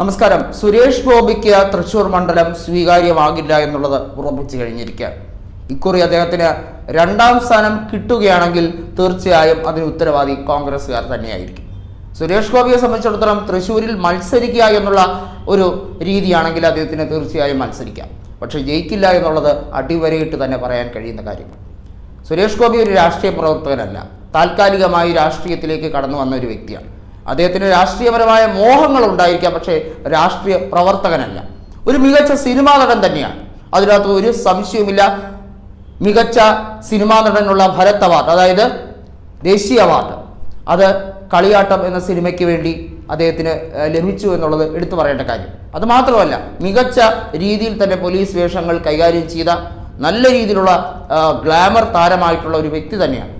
നമസ്കാരം. സുരേഷ് ഗോപിക്ക് തൃശൂർ മണ്ഡലം സ്വീകാര്യമാകില്ല എന്നുള്ളത് ഉറപ്പിച്ചു കഴിഞ്ഞിരിക്കുക ഇക്കുറി അദ്ദേഹത്തിന് രണ്ടാം സ്ഥാനം കിട്ടുകയാണെങ്കിൽ തീർച്ചയായും അതിന് ഉത്തരവാദി കോൺഗ്രസ്സുകാർ തന്നെയായിരിക്കും. സുരേഷ് ഗോപിയെ സംബന്ധിച്ചിടത്തോളം തൃശ്ശൂരിൽ മത്സരിക്കുക എന്നുള്ള ഒരു രീതിയാണെങ്കിൽ അദ്ദേഹത്തിന് തീർച്ചയായും മത്സരിക്കാം. പക്ഷെ ജയിക്കില്ല എന്നുള്ളത് അടിവരയിട്ട് തന്നെ പറയാൻ കഴിയുന്ന കാര്യം. സുരേഷ് ഗോപി ഒരു രാഷ്ട്രീയ പ്രവർത്തകനല്ല. താൽക്കാലികമായി രാഷ്ട്രീയത്തിലേക്ക് കടന്നു വന്ന ഒരു വ്യക്തിയാണ്. അദ്ദേഹത്തിന് രാഷ്ട്രീയപരമായ മോഹങ്ങൾ ഉണ്ടായിരിക്കാം പക്ഷേ രാഷ്ട്രീയ പ്രവർത്തകനല്ല. ഒരു മികച്ച സിനിമാ നടൻ തന്നെയാണ്. അതിനകത്ത് ഒരു സംശയവുമില്ല. മികച്ച സിനിമാ നടനുള്ള ഭരത് അവാർഡ് അതായത് ദേശീയ അവാർഡ്. അത് കളിയാട്ടം എന്ന സിനിമയ്ക്ക് വേണ്ടി അദ്ദേഹത്തിന് ലഭിച്ചു എന്നുള്ളത് എടുത്തു പറയേണ്ട കാര്യം. അത് മാത്രമല്ല മികച്ച രീതിയിൽ തന്നെ പോലീസ് വേഷങ്ങൾ കൈകാര്യം ചെയ്ത നല്ല രീതിയിലുള്ള ഗ്ലാമർ താരമായിട്ടുള്ള ഒരു വ്യക്തി തന്നെയാണ്.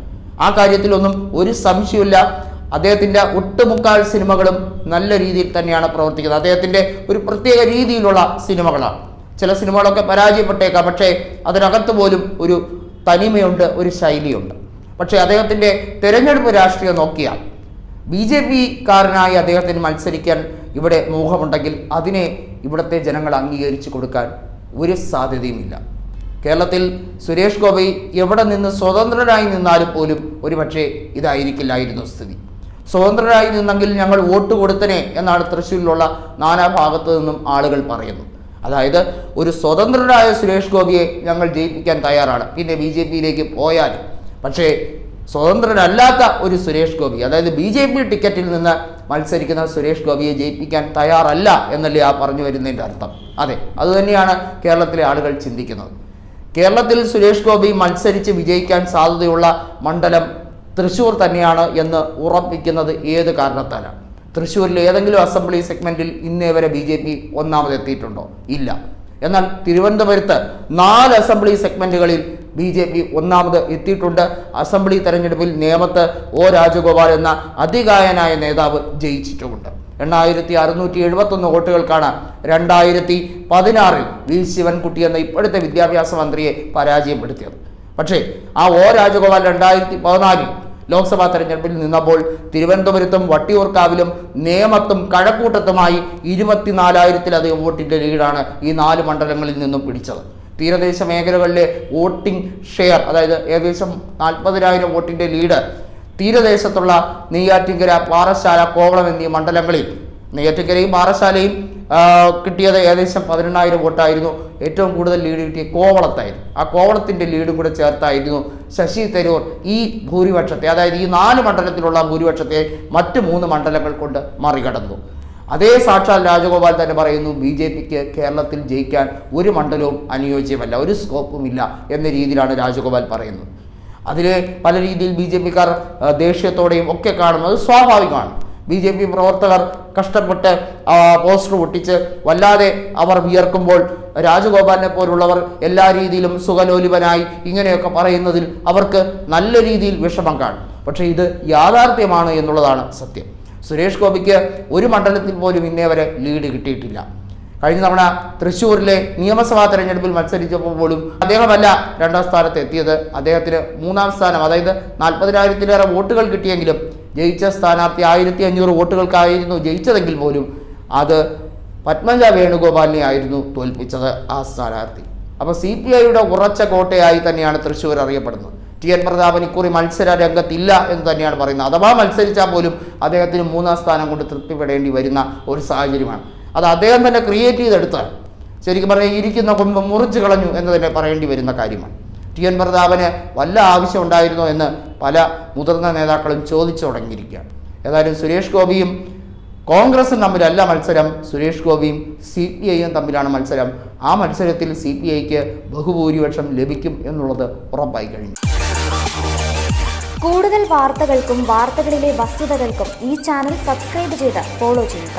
ആ കാര്യത്തിലൊന്നും ഒരു സംശയമില്ല അദ്ദേഹത്തിന്റെ ഒട്ടുമുക്കാൽ സിനിമകളും നല്ല രീതിയിൽ തന്നെയാണ് പ്രവർത്തിക്കുന്നത്. അദ്ദേഹത്തിന്റെ ഒരു പ്രത്യേക രീതിയിലുള്ള സിനിമകളാണ്. ചില സിനിമകളൊക്കെ പരാജയപ്പെട്ടേക്കാം പക്ഷേ അതിനകത്ത് പോലും ഒരു തനിമയുണ്ട് ഒരു ശൈലിയുണ്ട്. പക്ഷേ അദ്ദേഹത്തിന്റെ തെരഞ്ഞെടുപ്പ് രാഷ്ട്രീയം നോക്കിയാൽ ബി ജെ പി കാരനായി അദ്ദേഹത്തിന് മത്സരിക്കാൻ ഇവിടെ മോഹമുണ്ടെങ്കിൽ അതിനെ ഇവിടുത്തെ ജനങ്ങൾ അംഗീകരിച്ചു കൊടുക്കാൻ ഒരു സാധ്യതയുമില്ല. കേരളത്തിൽ സുരേഷ് ഗോപി എവിടെ നിന്ന് സ്വതന്ത്രനായി നിന്നാലും പോലും ഒരുപക്ഷെ ഇതായിരിക്കില്ലായിരുന്നു സ്ഥിതി. സ്വതന്ത്രരായി നിന്നെങ്കിൽ ഞങ്ങൾ വോട്ട് കൊടുത്തനെ എന്നാണ് തൃശ്ശൂരിലുള്ള നാനാഭാഗത്തു നിന്നും ആളുകൾ പറയുന്നത് അതായത് ഒരു സ്വതന്ത്രരായ സുരേഷ് ഗോപിയെ ഞങ്ങൾ ജയിപ്പിക്കാൻ തയ്യാറാണ്. പിന്നെ ബി ജെ പിയിലേക്ക് പോയാലും. പക്ഷേ സ്വതന്ത്രരല്ലാത്ത ഒരു സുരേഷ് ഗോപി അതായത് ബി ജെ പി ടിക്കറ്റിൽ നിന്ന് മത്സരിക്കുന്ന സുരേഷ് ഗോപിയെ ജയിപ്പിക്കാൻ തയ്യാറല്ല എന്നല്ലേ ആ പറഞ്ഞു വരുന്നതിന്റെ അർത്ഥം. അതെ അതുതന്നെയാണ് കേരളത്തിലെ ആളുകൾ ചിന്തിക്കുന്നത്. കേരളത്തിൽ സുരേഷ് ഗോപി മത്സരിച്ച് വിജയിക്കാൻ സാധ്യതയുള്ള മണ്ഡലം തൃശ്ശൂർ തന്നെയാണ് എന്ന് ഉറപ്പിക്കുന്നത് ഏത് കാരണത്താലാണ് തൃശ്ശൂരിലെ ഏതെങ്കിലും അസംബ്ലി സെഗ്മെന്റിൽ ഇന്നേ വരെ ബി ജെ പി ഒന്നാമതെത്തിയിട്ടുണ്ടോ ഇല്ല. എന്നാൽ തിരുവനന്തപുരത്ത് നാല് അസംബ്ലി സെഗ്മെന്റുകളിൽ ബി ജെ പി ഒന്നാമത് എത്തിയിട്ടുണ്ട്. അസംബ്ലി തെരഞ്ഞെടുപ്പിൽ നേമത്ത് ഒ രാജഗോപാൽ എന്ന അതികായനായ നേതാവ് ജയിച്ചിട്ടുമുണ്ട്. എണ്ണായിരത്തി അറുന്നൂറ്റി എഴുപത്തൊന്ന് വോട്ടുകൾക്കാണ് രണ്ടായിരത്തി പതിനാറിൽ വി ശിവൻകുട്ടി എന്ന ഇപ്പോഴത്തെ വിദ്യാഭ്യാസ മന്ത്രിയെ പരാജയപ്പെടുത്തിയത്. പക്ഷേ ആ ഒ രാജഗോപാൽ രണ്ടായിരത്തി പതിനാലിൽ ലോക്സഭാ തെരഞ്ഞെടുപ്പിൽ നിന്നപ്പോൾ തിരുവനന്തപുരത്തും വട്ടിയൂർക്കാവിലും നേമത്തും കഴക്കൂട്ടത്തുമായി ഇരുപത്തിനാലായിരത്തിലധികം വോട്ടിന്റെ ലീഡാണ് ഈ നാല് മണ്ഡലങ്ങളിൽ നിന്നും പിടിച്ചത്. തീരദേശ മേഖലകളിലെ വോട്ടിംഗ് ഷെയർ അതായത് ഏകദേശം നാൽപ്പതിനായിരം വോട്ടിന്റെ ലീഡ് തീരദേശത്തുള്ള നെയ്യാറ്റിങ്കര പാറശാല കോവളം എന്നീ മണ്ഡലങ്ങളിൽ നെയ്യാറ്റിങ്കരയും പാറശാലയും കിട്ടിയത് ഏകദേശം പതിനെണ്ണായിരം വോട്ടായിരുന്നു. ഏറ്റവും കൂടുതൽ ലീഡ് കിട്ടിയ കോവളത്തായിരുന്നു. ആ കോവളത്തിന്റെ ലീഡും കൂടെ ചേർത്തായിരുന്നു ശശി തരൂർ ഈ ഭൂരിപക്ഷത്തെ അതായത് ഈ നാല് മണ്ഡലത്തിലുള്ള ഭൂരിപക്ഷത്തെ മറ്റ് മൂന്ന് മണ്ഡലങ്ങൾ കൊണ്ട് മറികടന്നു. അതേ സാക്ഷാൽ രാജഗോപാൽ തന്നെ പറയുന്നു ബി ജെ പിക്ക് കേരളത്തിൽ ജയിക്കാൻ ഒരു മണ്ഡലവും അനുയോജ്യമല്ല ഒരു സ്കോപ്പും ഇല്ല എന്ന രീതിയിലാണ് രാജഗോപാൽ പറയുന്നത്. അതിൽ പല രീതിയിൽ ബി ജെ പിക്കാർ ദേഷ്യത്തോടെയും ഒക്കെ കാണുന്നത് സ്വാഭാവികമാണ്. ബി ജെ പി പ്രവർത്തകർ കഷ്ടപ്പെട്ട് പോസ്റ്റർ ഒട്ടിച്ച് വല്ലാതെ അവർ വിയർക്കുമ്പോൾ രാജഗോപാലിനെ പോലുള്ളവർ എല്ലാ രീതിയിലും സുഖലോലിപനായി ഇങ്ങനെയൊക്കെ പറയുന്നതിൽ അവർക്ക് നല്ല രീതിയിൽ വിഷമം കാണും. പക്ഷേ ഇത് യാഥാർത്ഥ്യമാണ് എന്നുള്ളതാണ് സത്യം. സുരേഷ് ഗോപിക്ക് ഒരു മണ്ഡലത്തിൽ പോലും ഇന്നേവരെ ലീഡ് കിട്ടിയിട്ടില്ല. കഴിഞ്ഞ തവണ തൃശ്ശൂരിലെ നിയമസഭാ തെരഞ്ഞെടുപ്പിൽ മത്സരിച്ചപ്പോൾ പോലും അദ്ദേഹമല്ല രണ്ടാം സ്ഥാനത്ത് എത്തിയത്. അദ്ദേഹത്തിന് മൂന്നാം സ്ഥാനം അതായത് നാൽപ്പതിനായിരത്തിലേറെ വോട്ടുകൾ കിട്ടിയെങ്കിലും ജയിച്ച സ്ഥാനാർത്ഥി ആയിരത്തി അഞ്ഞൂറ് വോട്ടുകൾക്കായിരുന്നു ജയിച്ചതെങ്കിൽ പോലും അത് പത്മജ വേണുഗോപാലിനെ ആയിരുന്നു തോൽപ്പിച്ചത് ആ സ്ഥാനാർത്ഥി. അപ്പോൾ സി പി ഐയുടെ ഉറച്ച കോട്ടയായി തന്നെയാണ് തൃശ്ശൂർ അറിയപ്പെടുന്നത്. ടി എൻ പ്രതാപൻ ഇക്കുറി മത്സര രംഗത്തില്ല എന്ന് തന്നെയാണ് പറയുന്നത്. അഥവാ മത്സരിച്ചാൽ പോലും അദ്ദേഹത്തിന് മൂന്നാം സ്ഥാനം കൊണ്ട് തൃപ്തിപ്പെടേണ്ടി വരുന്ന ഒരു സാഹചര്യമാണ്. അത് അദ്ദേഹം തന്നെ ക്രിയേറ്റ് ചെയ്തെടുത്താണ് ശരിക്കും പറഞ്ഞാൽ ഇരിക്കുന്ന കൊമ്പ് മുറിച്ച് കളഞ്ഞു എന്ന് തന്നെ പറയേണ്ടി വരുന്ന കാര്യമാണ്. ടി എൻ പ്രതാപന് വല്ല ആവശ്യം ഉണ്ടായിരുന്നോ എന്ന് പല മുതിർന്ന നേതാക്കളും ചോദിച്ചു തുടങ്ങിയിരിക്കുകയാണ്. ഏതായാലും സുരേഷ് ഗോപിയും കോൺഗ്രസും തമ്മിലല്ല മത്സരം. സുരേഷ് ഗോപിയും സി പി ഐയും തമ്മിലാണ് മത്സരം. ആ മത്സരത്തിൽ സി പി ഐക്ക് ബഹുഭൂരിപക്ഷം ലഭിക്കും എന്നുള്ളത് ഉറപ്പായി കഴിഞ്ഞു. കൂടുതൽ വാർത്തകൾക്കും വാർത്തകളിലെ വസ്തുതകൾക്കും ഈ ചാനൽ സബ്സ്ക്രൈബ് ചെയ്ത് ഫോളോ ചെയ്യുക.